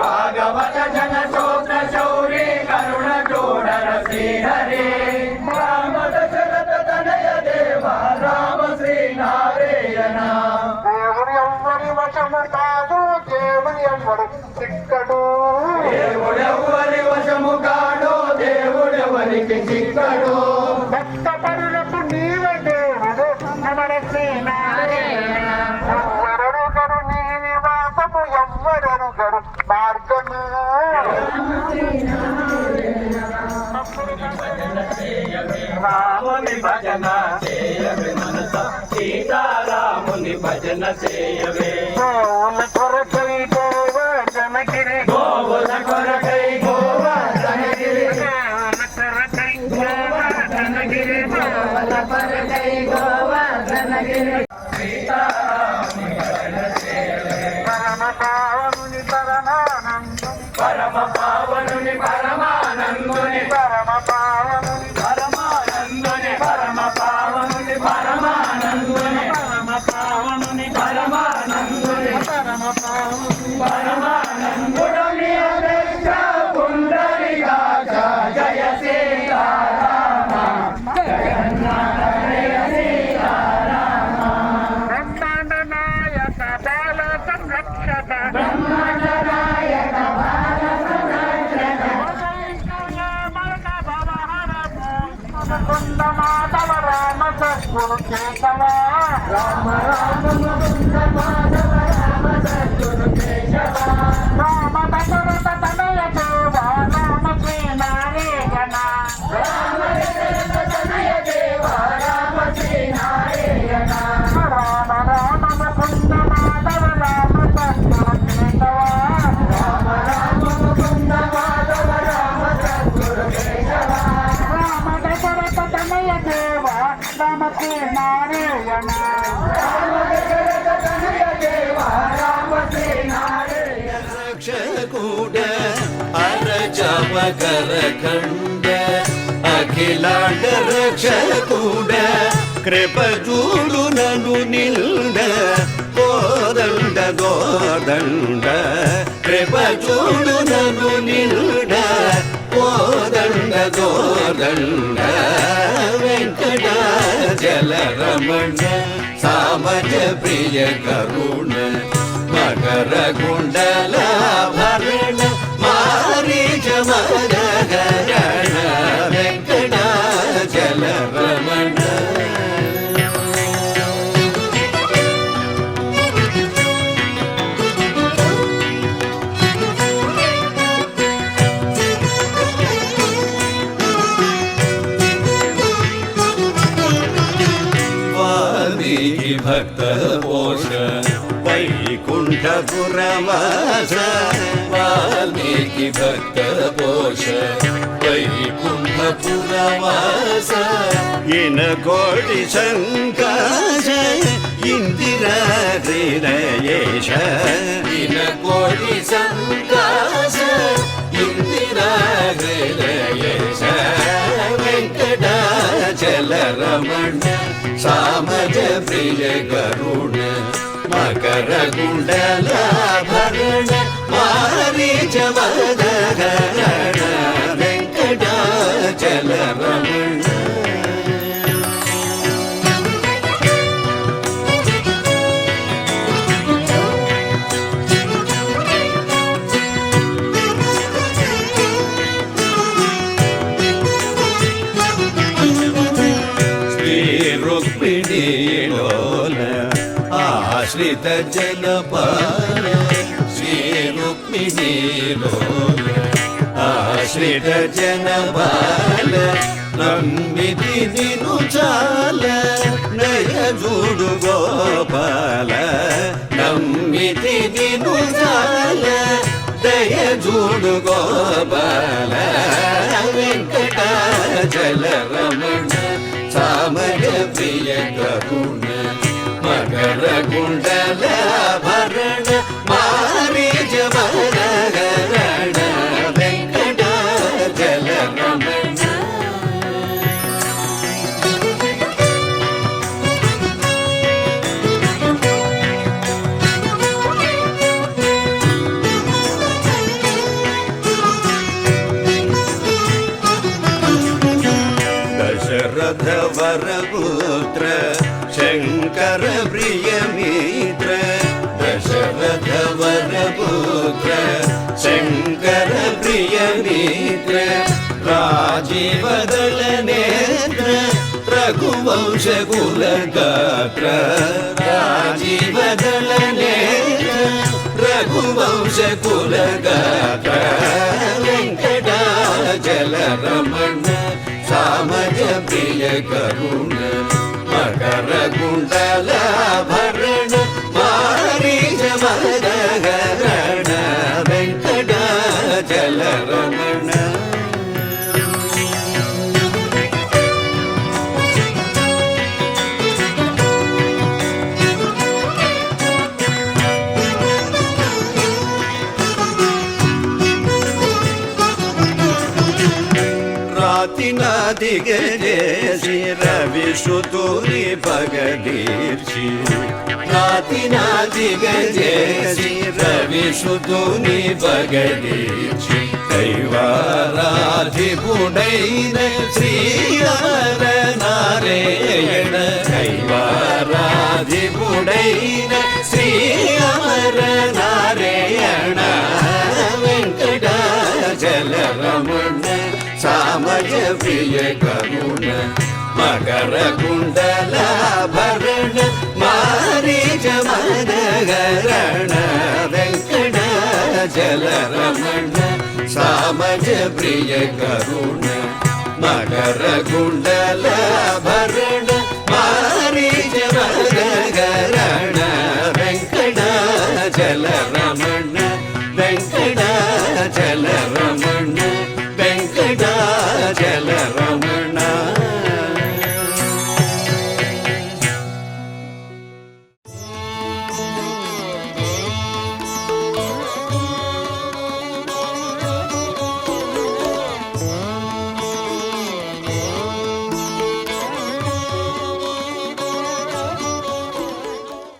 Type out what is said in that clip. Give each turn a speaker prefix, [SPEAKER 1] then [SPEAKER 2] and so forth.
[SPEAKER 1] భాగవత జన శోత్ర శౌరి కరుణ చోడ శ్రీహరే రామత చరత తనయ దేవ రామ శ్రీ నారాయణ దేవుడి ఎవ్వరి వశము కాదు దేవుడి ఎవ్వరు చిక్కడు దేవుడెవ్వరి వశము కాడు దేవుడెవరికి చిక్కడు చేయవే. గోవుల కొరకై గోవర్ధనగిరి గోవుల కొరకై గోవర్ధనగిరి గోవుల కొరకై గోవర్ధనగిరి గోవుల కొరకై గోవర్ధనగిరి పరమ పావనుని పరమానందం. పరమ పావనుని పరమానందుని. పరమ పావనుని రామ రామ
[SPEAKER 2] ನಗರ ಕಂಡ ಅಖಿಲಾಂಡ ರಕ್ಷ ಕೂಡ ಕೃಪಜೂಡು ನನು ನಿಲ್ದ ಗೋದಂಡ ಗೋದಂಡ ಕೃಪಜೂಡು ನನು ನಿಲ್ದ ಗೋದಂಡ ಗೋದಂಡ ವೆಂಕಟ ಜಲರಮಣ ಸಾಮಜ ಪ್ರಿಯ ಕರುಣ ಮಕರ ಕುಂಡಲಾಭರಣ yaman மாமச வால்மீகி பக்த போஷ வைகும்ப புறவாச இன கோடி சங்காச இந்திர ஹிரயேஷ இன கோடி சங்காச இந்திர ஹிரயேஷ வெங்கடாச்சல ரமண சாமஜ பிரிய கருண மகரகுண்டலாபரண மாரீஜ மதகரண வெங்கடாச்சலரமண ರುಕ್ಮಿಣಿ ಲೋಲ ఆశ్రిత జనపాల శ్రీ రుక్మిణీలోల ఆశ్రిత జనపాల నమ్మితి నిను చాల నయ జూడు గోపాల నమ్మితి నిను చాల దయ జూడు గోపాల వెంకటాచల రమణ సామయ ప్రియ కరుణ ഗണകുണ്ടലാഭരണ മാരീജ മരഹരണ വെങ്കടാചലരമണ ദശരഥ വരവൂ शङ्कर प्रियमित्र दशरथ वरपुत्र शङ्कर प्रियमित्र राजीवदलनेत्र रघुवंशकुलगात्र राजीवदलनेत्र रघुवंशकुलगात्र वेङ्कटाचलरमण सामज प्रिय करुण मकर மண்டலாபரண மாரீஜ மதகரண வெங்கடாச்சலரமண রাতি না দিগে রে রবি সুতুরি జగదీర్షి రాతినా దిగజేసి రవిశుతుని బగదీర్షి దైవారాధిపుడైన శ్రీరామ నారాయణ. దైవారాధిపుడైన శ్రీరామ నారాయణ. వెంకటాచల రమణ సామయ ప్రియ కరుణ. மகர குண்டலாபரண மாரீஜ மனகரண வெங்கடாஜலரமண சாமஜ பிரிய கருண மகர குண்டலாபரண மாரீஜ மனகரண வெங்கடாஜலர